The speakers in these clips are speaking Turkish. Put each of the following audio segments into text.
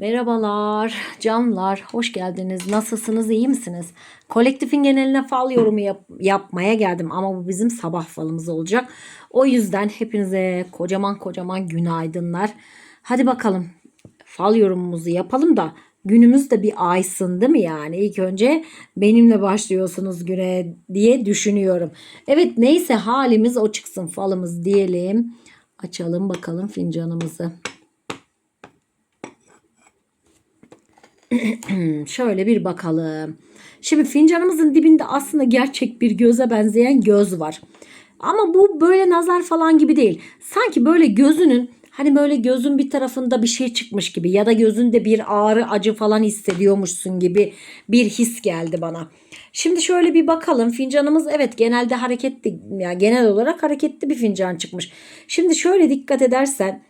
Merhabalar canlar, hoş geldiniz. Nasılsınız, iyi misiniz? Kolektifin geneline fal yorumu yap- yapmaya geldim ama bu bizim sabah falımız olacak. O yüzden hepinize kocaman kocaman günaydınlar. Hadi bakalım fal yorumumuzu yapalım da günümüz de bir aysın değil mi yani? İlk önce benimle başlıyorsunuz güne diye düşünüyorum. Evet neyse halimiz o çıksın falımız diyelim. Açalım bakalım fincanımızı. Şöyle bir bakalım. Şimdi fincanımızın dibinde aslında gerçek bir göze benzeyen göz var. Ama bu böyle nazar falan gibi değil. Sanki böyle gözünün hani böyle gözün bir tarafında bir şey çıkmış gibi ya da gözünde bir ağrı acı falan hissediyormuşsun gibi bir his geldi bana. Şimdi şöyle bir bakalım. Fincanımız evet genelde hareketli yani genel olarak hareketli bir fincan çıkmış. Şimdi şöyle dikkat edersen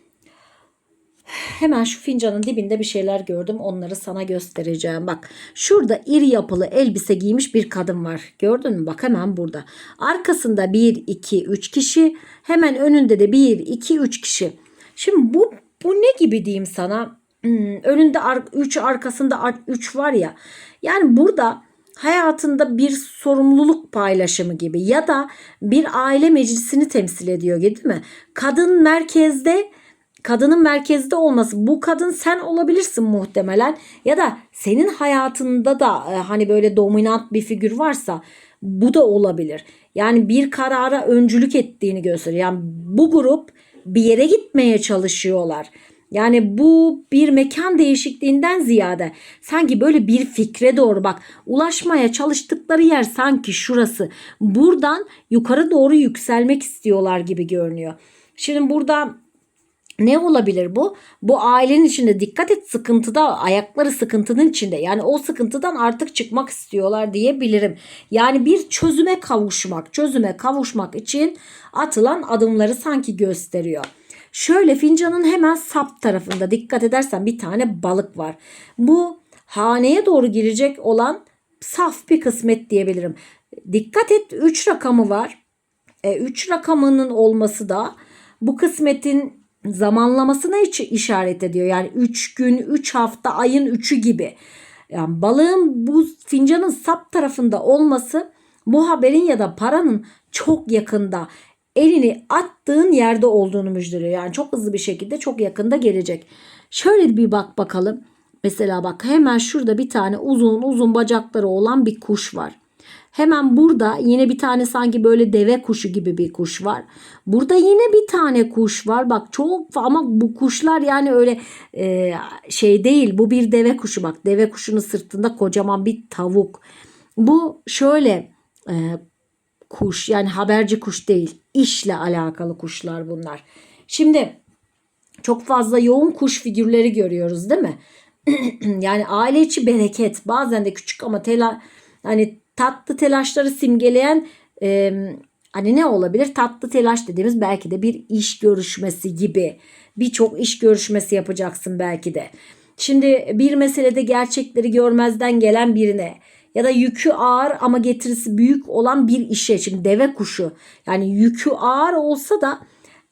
Hemen şu fincanın dibinde bir şeyler gördüm. Onları sana göstereceğim. Bak şurada iri yapılı elbise giymiş bir kadın var. Gördün mü? Bak hemen burada. Arkasında 1, 2, 3 kişi. Hemen önünde de 1, 2, 3 kişi. Şimdi bu, bu ne gibi diyeyim sana? Hmm, önünde 3 arkasında 3 var ya. Yani burada hayatında bir sorumluluk paylaşımı gibi ya da bir aile meclisini temsil ediyor değil mi? Kadın merkezde kadının merkezde olması bu kadın sen olabilirsin muhtemelen ya da senin hayatında da e, hani böyle dominant bir figür varsa bu da olabilir. Yani bir karara öncülük ettiğini gösteriyor. Yani bu grup bir yere gitmeye çalışıyorlar. Yani bu bir mekan değişikliğinden ziyade sanki böyle bir fikre doğru bak ulaşmaya çalıştıkları yer sanki şurası. Buradan yukarı doğru yükselmek istiyorlar gibi görünüyor. Şimdi burada ne olabilir bu? Bu ailenin içinde dikkat et sıkıntıda ayakları sıkıntının içinde. Yani o sıkıntıdan artık çıkmak istiyorlar diyebilirim. Yani bir çözüme kavuşmak, çözüme kavuşmak için atılan adımları sanki gösteriyor. Şöyle fincanın hemen sap tarafında dikkat edersen bir tane balık var. Bu haneye doğru girecek olan saf bir kısmet diyebilirim. Dikkat et 3 rakamı var. 3 e, rakamının olması da bu kısmetin zamanlamasına işaret ediyor. Yani 3 gün, 3 hafta, ayın 3'ü gibi. Yani balığın bu fincanın sap tarafında olması bu haberin ya da paranın çok yakında elini attığın yerde olduğunu müjdeliyor. Yani çok hızlı bir şekilde çok yakında gelecek. Şöyle bir bak bakalım. Mesela bak hemen şurada bir tane uzun uzun bacakları olan bir kuş var. Hemen burada yine bir tane sanki böyle deve kuşu gibi bir kuş var. Burada yine bir tane kuş var. Bak çok ama bu kuşlar yani öyle e, şey değil. Bu bir deve kuşu bak. Deve kuşunun sırtında kocaman bir tavuk. Bu şöyle e, kuş yani haberci kuş değil. İşle alakalı kuşlar bunlar. Şimdi çok fazla yoğun kuş figürleri görüyoruz değil mi? yani aile içi bereket bazen de küçük ama tela hani tatlı telaşları simgeleyen e, hani ne olabilir? Tatlı telaş dediğimiz belki de bir iş görüşmesi gibi. Birçok iş görüşmesi yapacaksın belki de. Şimdi bir meselede gerçekleri görmezden gelen birine ya da yükü ağır ama getirisi büyük olan bir işe. Şimdi deve kuşu yani yükü ağır olsa da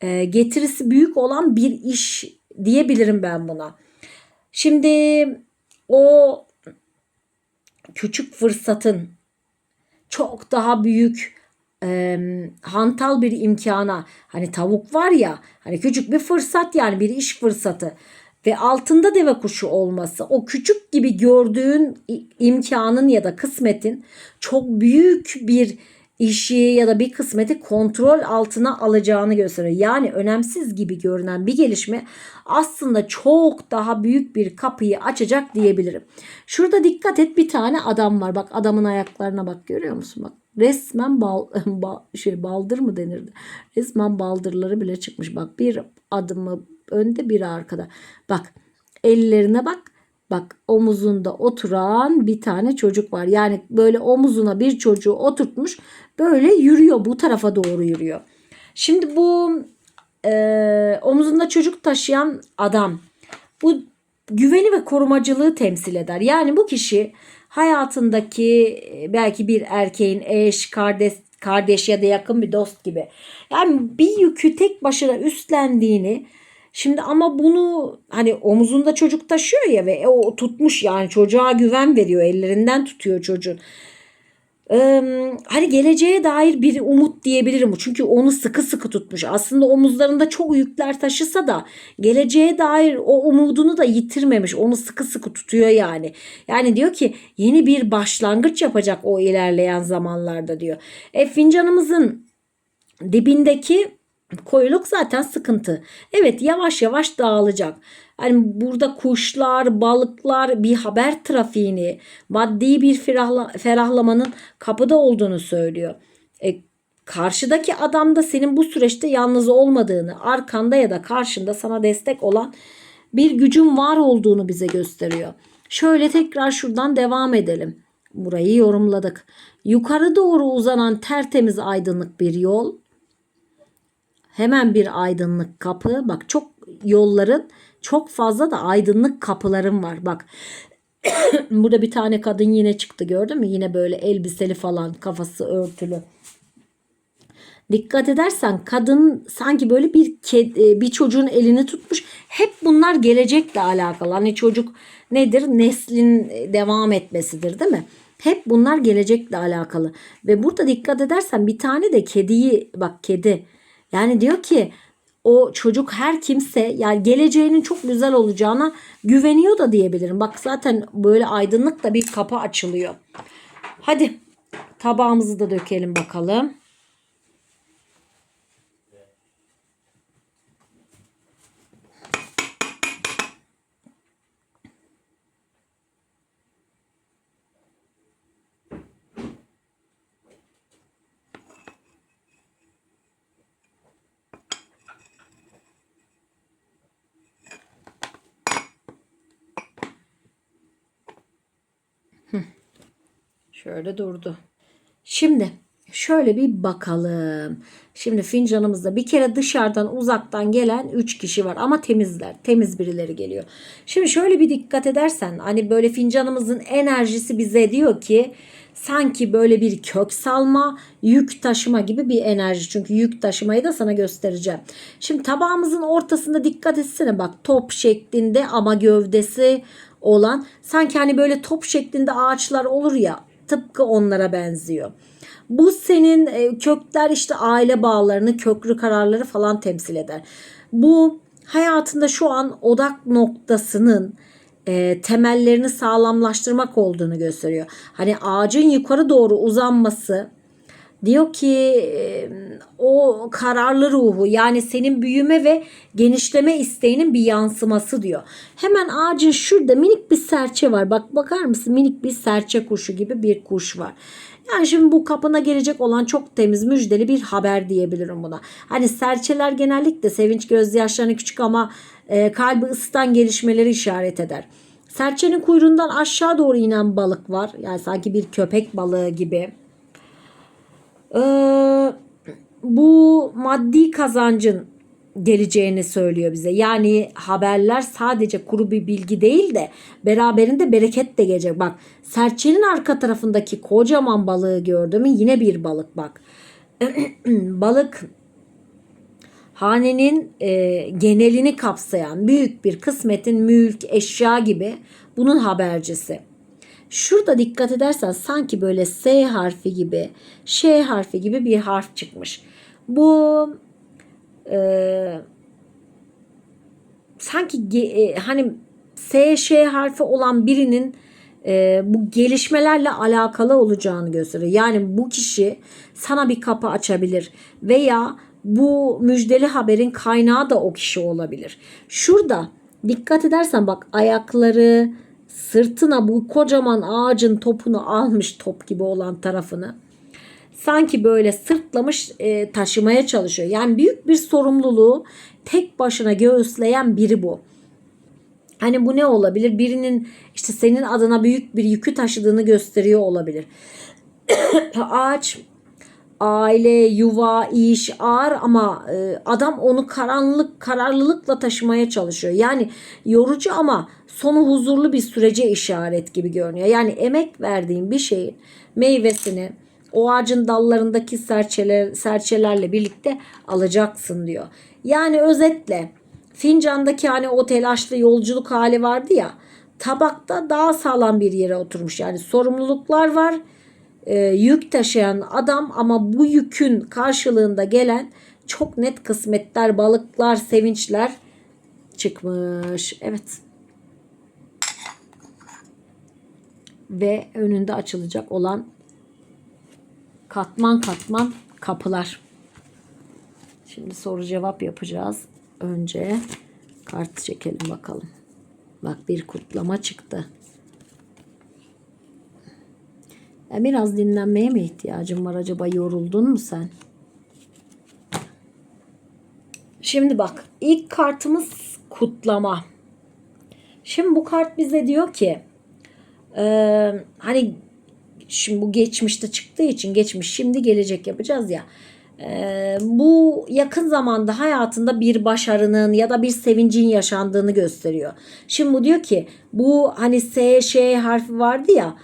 e, getirisi büyük olan bir iş diyebilirim ben buna. Şimdi o küçük fırsatın çok daha büyük e, hantal bir imkana hani tavuk var ya hani küçük bir fırsat yani bir iş fırsatı. Ve altında deve kuşu olması o küçük gibi gördüğün imkanın ya da kısmetin çok büyük bir işi ya da bir kısmeti kontrol altına alacağını gösteriyor. Yani önemsiz gibi görünen bir gelişme aslında çok daha büyük bir kapıyı açacak diyebilirim. Şurada dikkat et bir tane adam var. Bak adamın ayaklarına bak görüyor musun? Bak resmen bal, bal şey baldır mı denirdi? Resmen baldırları bile çıkmış. Bak bir adımı önde bir arkada. Bak ellerine bak. Bak omuzunda oturan bir tane çocuk var. Yani böyle omuzuna bir çocuğu oturtmuş böyle yürüyor bu tarafa doğru yürüyor. Şimdi bu e, omuzunda çocuk taşıyan adam bu güveni ve korumacılığı temsil eder. Yani bu kişi hayatındaki belki bir erkeğin eş, kardeş, kardeş ya da yakın bir dost gibi. Yani bir yükü tek başına üstlendiğini Şimdi ama bunu hani omuzunda çocuk taşıyor ya ve o tutmuş yani çocuğa güven veriyor ellerinden tutuyor çocuğun. Ee, hani geleceğe dair bir umut diyebilirim. Çünkü onu sıkı sıkı tutmuş. Aslında omuzlarında çok yükler taşısa da geleceğe dair o umudunu da yitirmemiş. Onu sıkı sıkı tutuyor yani. Yani diyor ki yeni bir başlangıç yapacak o ilerleyen zamanlarda diyor. E fincanımızın dibindeki koyuluk zaten sıkıntı. Evet yavaş yavaş dağılacak. Yani burada kuşlar, balıklar bir haber trafiğini, maddi bir ferahla, ferahlamanın kapıda olduğunu söylüyor. E, karşıdaki adam da senin bu süreçte yalnız olmadığını, arkanda ya da karşında sana destek olan bir gücün var olduğunu bize gösteriyor. Şöyle tekrar şuradan devam edelim. Burayı yorumladık. Yukarı doğru uzanan tertemiz aydınlık bir yol. Hemen bir aydınlık kapı. Bak çok yolların çok fazla da aydınlık kapılarım var. Bak burada bir tane kadın yine çıktı gördün mü? Yine böyle elbiseli falan kafası örtülü. Dikkat edersen kadın sanki böyle bir ked- bir çocuğun elini tutmuş. Hep bunlar gelecekle alakalı. Hani çocuk nedir? Neslin devam etmesidir değil mi? Hep bunlar gelecekle alakalı. Ve burada dikkat edersen bir tane de kediyi bak kedi. Yani diyor ki o çocuk her kimse yani geleceğinin çok güzel olacağına güveniyor da diyebilirim. Bak zaten böyle aydınlık da bir kapı açılıyor. Hadi tabağımızı da dökelim bakalım. Şöyle durdu. Şimdi şöyle bir bakalım. Şimdi fincanımızda bir kere dışarıdan uzaktan gelen 3 kişi var ama temizler. Temiz birileri geliyor. Şimdi şöyle bir dikkat edersen hani böyle fincanımızın enerjisi bize diyor ki sanki böyle bir kök salma, yük taşıma gibi bir enerji. Çünkü yük taşımayı da sana göstereceğim. Şimdi tabağımızın ortasında dikkat etsene bak top şeklinde ama gövdesi olan sanki hani böyle top şeklinde ağaçlar olur ya tıpkı onlara benziyor. Bu senin e, kökler işte aile bağlarını, köklü kararları falan temsil eder. Bu hayatında şu an odak noktasının e, temellerini sağlamlaştırmak olduğunu gösteriyor. Hani ağacın yukarı doğru uzanması diyor ki o kararlı ruhu yani senin büyüme ve genişleme isteğinin bir yansıması diyor. Hemen ağacın şurada minik bir serçe var. Bak bakar mısın minik bir serçe kuşu gibi bir kuş var. Yani şimdi bu kapına gelecek olan çok temiz müjdeli bir haber diyebilirim buna. Hani serçeler genellikle sevinç gözyaşlarını küçük ama e, kalbi ısıtan gelişmeleri işaret eder. Serçenin kuyruğundan aşağı doğru inen balık var. Yani sanki bir köpek balığı gibi. Ee, bu maddi kazancın geleceğini söylüyor bize. Yani haberler sadece kuru bir bilgi değil de beraberinde bereket de gelecek. Bak serçenin arka tarafındaki kocaman balığı gördüm yine bir balık bak. balık hanenin e, genelini kapsayan büyük bir kısmetin mülk, eşya gibi bunun habercisi. Şurada dikkat edersen sanki böyle S harfi gibi, Ş harfi gibi bir harf çıkmış. Bu e, sanki e, hani S, Ş harfi olan birinin e, bu gelişmelerle alakalı olacağını gösteriyor. Yani bu kişi sana bir kapı açabilir veya bu müjdeli haberin kaynağı da o kişi olabilir. Şurada dikkat edersen bak ayakları, sırtına bu kocaman ağacın topunu almış top gibi olan tarafını sanki böyle sırtlamış e, taşımaya çalışıyor. Yani büyük bir sorumluluğu tek başına göğüsleyen biri bu. Hani bu ne olabilir? Birinin işte senin adına büyük bir yükü taşıdığını gösteriyor olabilir. Ağaç aile, yuva, iş ağır ama e, adam onu karanlık, kararlılıkla taşımaya çalışıyor. Yani yorucu ama sonu huzurlu bir sürece işaret gibi görünüyor. Yani emek verdiğin bir şeyin meyvesini o ağacın dallarındaki serçeler, serçelerle birlikte alacaksın diyor. Yani özetle fincandaki hani o telaşlı yolculuk hali vardı ya tabakta daha sağlam bir yere oturmuş. Yani sorumluluklar var. E, yük taşıyan adam ama bu yükün karşılığında gelen çok net kısmetler, balıklar, sevinçler çıkmış. Evet. Ve önünde açılacak olan katman katman kapılar. Şimdi soru cevap yapacağız. Önce kart çekelim bakalım. Bak bir kutlama çıktı. Ya biraz dinlenmeye mi ihtiyacın var acaba? Yoruldun mu sen? Şimdi bak ilk kartımız kutlama. Şimdi bu kart bize diyor ki e, hani şimdi bu geçmişte çıktığı için geçmiş şimdi gelecek yapacağız ya. E, bu yakın zamanda hayatında bir başarının ya da bir sevincin yaşandığını gösteriyor. Şimdi bu diyor ki bu hani S, Ş harfi vardı ya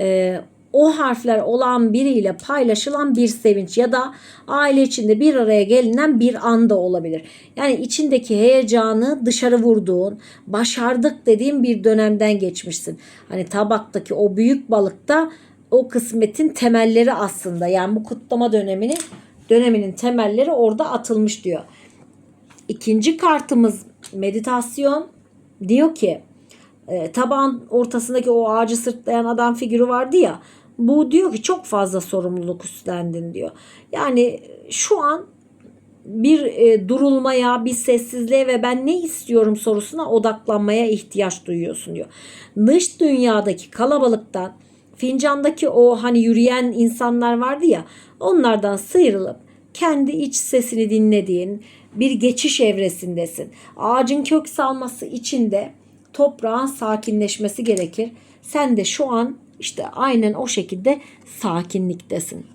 e, o harfler olan biriyle paylaşılan bir sevinç ya da aile içinde bir araya gelinen bir anda olabilir. Yani içindeki heyecanı dışarı vurduğun, başardık dediğin bir dönemden geçmişsin. Hani tabaktaki o büyük balıkta o kısmetin temelleri aslında. Yani bu kutlama dönemini döneminin temelleri orada atılmış diyor. İkinci kartımız meditasyon diyor ki e, tabağın ortasındaki o ağacı sırtlayan adam figürü vardı ya bu diyor ki çok fazla sorumluluk üstlendin diyor. Yani şu an bir e, durulmaya, bir sessizliğe ve ben ne istiyorum sorusuna odaklanmaya ihtiyaç duyuyorsun diyor. Dış dünyadaki kalabalıktan fincandaki o hani yürüyen insanlar vardı ya onlardan sıyrılıp kendi iç sesini dinlediğin bir geçiş evresindesin. Ağacın kök salması için de toprağın sakinleşmesi gerekir. Sen de şu an işte aynen o şekilde sakinliktesin.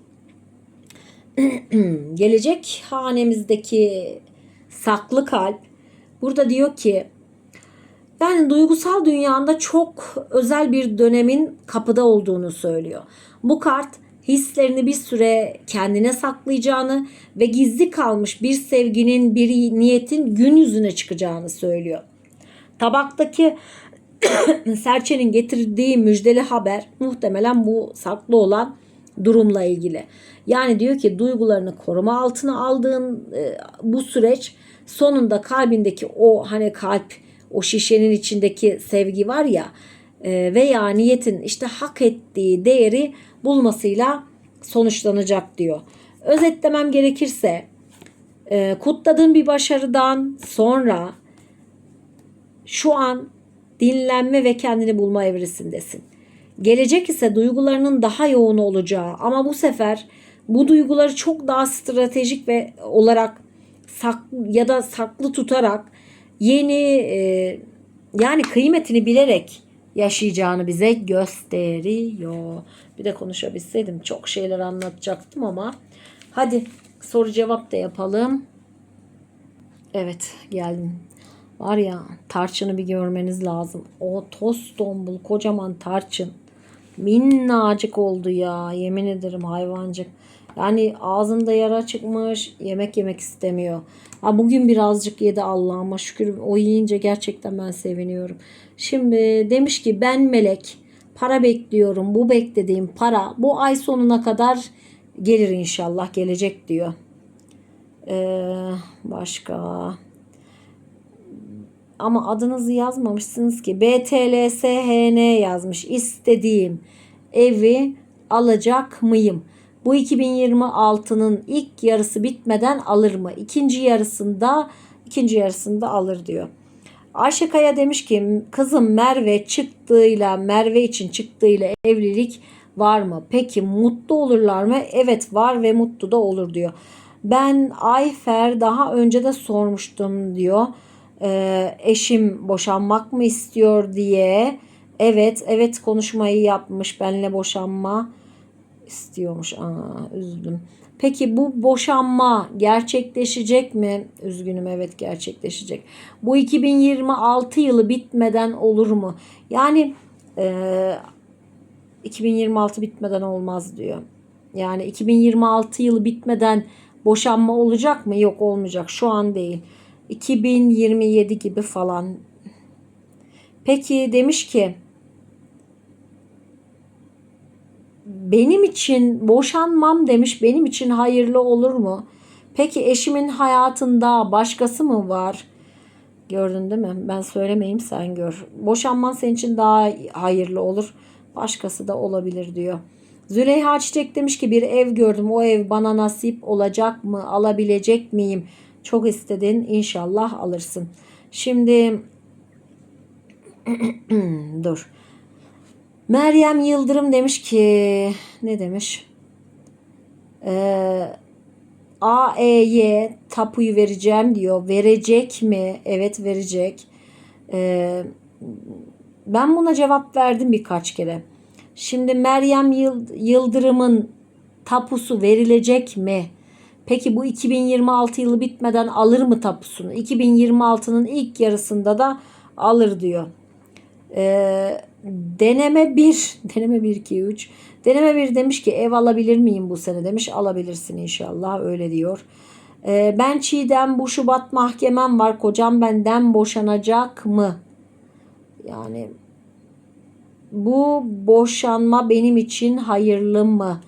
Gelecek hanemizdeki saklı kalp burada diyor ki yani duygusal dünyanda çok özel bir dönemin kapıda olduğunu söylüyor. Bu kart hislerini bir süre kendine saklayacağını ve gizli kalmış bir sevginin, bir niyetin gün yüzüne çıkacağını söylüyor. Tabaktaki serçenin getirdiği müjdeli haber muhtemelen bu saklı olan durumla ilgili. Yani diyor ki duygularını koruma altına aldığın e, bu süreç sonunda kalbindeki o hani kalp o şişenin içindeki sevgi var ya e, veya niyetin işte hak ettiği değeri bulmasıyla sonuçlanacak diyor. Özetlemem gerekirse e, kutladığın bir başarıdan sonra şu an dinlenme ve kendini bulma evresindesin. Gelecek ise duygularının daha yoğun olacağı ama bu sefer bu duyguları çok daha stratejik ve olarak saklı ya da saklı tutarak yeni e, yani kıymetini bilerek yaşayacağını bize gösteriyor. Bir de konuşabilseydim çok şeyler anlatacaktım ama hadi soru cevap da yapalım. Evet geldim. Var ya tarçını bir görmeniz lazım. O toz tombul kocaman tarçın. Minnacık oldu ya. Yemin ederim hayvancık. Yani ağzında yara çıkmış. Yemek yemek istemiyor. Ha, bugün birazcık yedi Allah'ıma şükür. O yiyince gerçekten ben seviniyorum. Şimdi demiş ki ben melek. Para bekliyorum. Bu beklediğim para bu ay sonuna kadar gelir inşallah. Gelecek diyor. Ee, başka ama adınızı yazmamışsınız ki. BTLSHN yazmış. İstediğim evi alacak mıyım? Bu 2026'nın ilk yarısı bitmeden alır mı? İkinci yarısında ikinci yarısında alır diyor. Ayşe Kaya demiş ki kızım Merve çıktığıyla Merve için çıktığıyla evlilik var mı? Peki mutlu olurlar mı? Evet var ve mutlu da olur diyor. Ben Ayfer daha önce de sormuştum diyor e, eşim boşanmak mı istiyor diye evet evet konuşmayı yapmış benle boşanma istiyormuş. Aa, üzüldüm. Peki bu boşanma gerçekleşecek mi? Üzgünüm evet gerçekleşecek. Bu 2026 yılı bitmeden olur mu? Yani e, 2026 bitmeden olmaz diyor. Yani 2026 yılı bitmeden boşanma olacak mı? Yok olmayacak. Şu an değil. 2027 gibi falan. Peki demiş ki benim için boşanmam demiş benim için hayırlı olur mu? Peki eşimin hayatında başkası mı var? Gördün değil mi? Ben söylemeyeyim sen gör. Boşanman senin için daha hayırlı olur. Başkası da olabilir diyor. Züleyha Çiçek demiş ki bir ev gördüm. O ev bana nasip olacak mı? Alabilecek miyim? Çok istedin. İnşallah alırsın. Şimdi dur. Meryem Yıldırım demiş ki ne demiş? Ee, AE'ye tapuyu vereceğim diyor. Verecek mi? Evet verecek. Ee, ben buna cevap verdim birkaç kere. Şimdi Meryem Yıl- Yıldırım'ın tapusu verilecek mi? Peki bu 2026 yılı bitmeden alır mı tapusunu? 2026'nın ilk yarısında da alır diyor. Ee, deneme 1, deneme 1 2 3. Deneme 1 demiş ki ev alabilir miyim bu sene demiş. Alabilirsin inşallah öyle diyor. Ee, ben Çiğdem bu Şubat mahkemem var. Kocam benden boşanacak mı? Yani bu boşanma benim için hayırlı mı?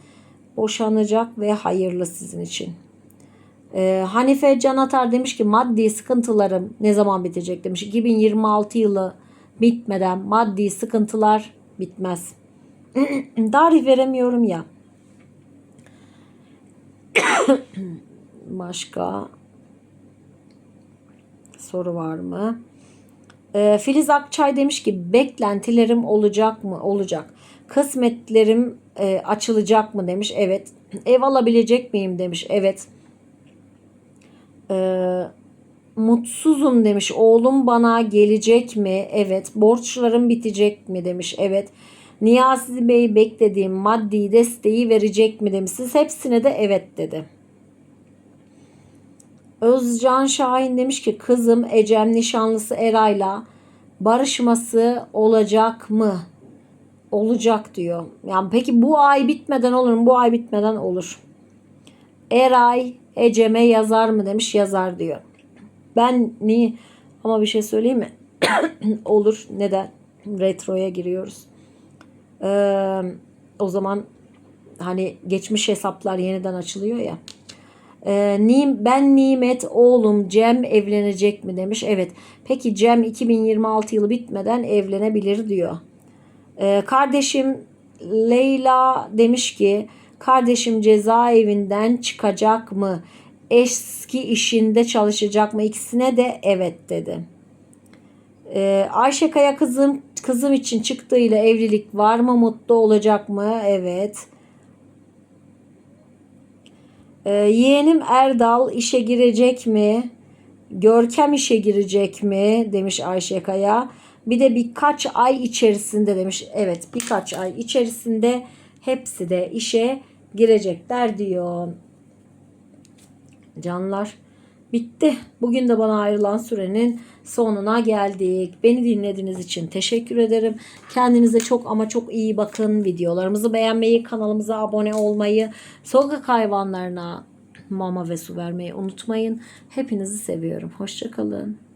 Boşanacak ve hayırlı sizin için. Ee, Hanife Can Atar demiş ki maddi sıkıntılarım ne zaman bitecek demiş. 2026 yılı bitmeden maddi sıkıntılar bitmez. Tarih veremiyorum ya. Başka soru var mı? Ee, Filiz Akçay demiş ki beklentilerim olacak mı? Olacak. Kısmetlerim e, açılacak mı demiş. Evet. Ev alabilecek miyim demiş. Evet. Ee, mutsuzum demiş. Oğlum bana gelecek mi? Evet. Borçlarım bitecek mi demiş. Evet. Niyazi Bey beklediğim maddi desteği verecek mi demiş. Siz hepsine de evet dedi. Özcan Şahin demiş ki kızım Ecem nişanlısı Eray'la barışması olacak mı? Olacak diyor. Yani peki bu ay bitmeden olur mu? Bu ay bitmeden olur. Eray Ecem'e yazar mı demiş yazar diyor. Ben ni ama bir şey söyleyeyim mi? olur. Neden? Retroya giriyoruz. Ee, o zaman hani geçmiş hesaplar yeniden açılıyor ya. Ee, ben Nimet oğlum Cem evlenecek mi demiş. Evet. Peki Cem 2026 yılı bitmeden evlenebilir diyor. Ee, kardeşim Leyla demiş ki kardeşim cezaevinden çıkacak mı? Eski işinde çalışacak mı? İkisine de evet dedi. Ee, Ayşe Kaya kızım kızım için çıktığıyla evlilik var mı? Mutlu olacak mı? Evet. Ee, yeğenim Erdal işe girecek mi? Görkem işe girecek mi? Demiş Ayşe Kaya. Bir de birkaç ay içerisinde demiş. Evet birkaç ay içerisinde hepsi de işe girecekler diyor. Canlar bitti. Bugün de bana ayrılan sürenin sonuna geldik. Beni dinlediğiniz için teşekkür ederim. Kendinize çok ama çok iyi bakın. Videolarımızı beğenmeyi, kanalımıza abone olmayı, sokak hayvanlarına mama ve su vermeyi unutmayın. Hepinizi seviyorum. Hoşçakalın.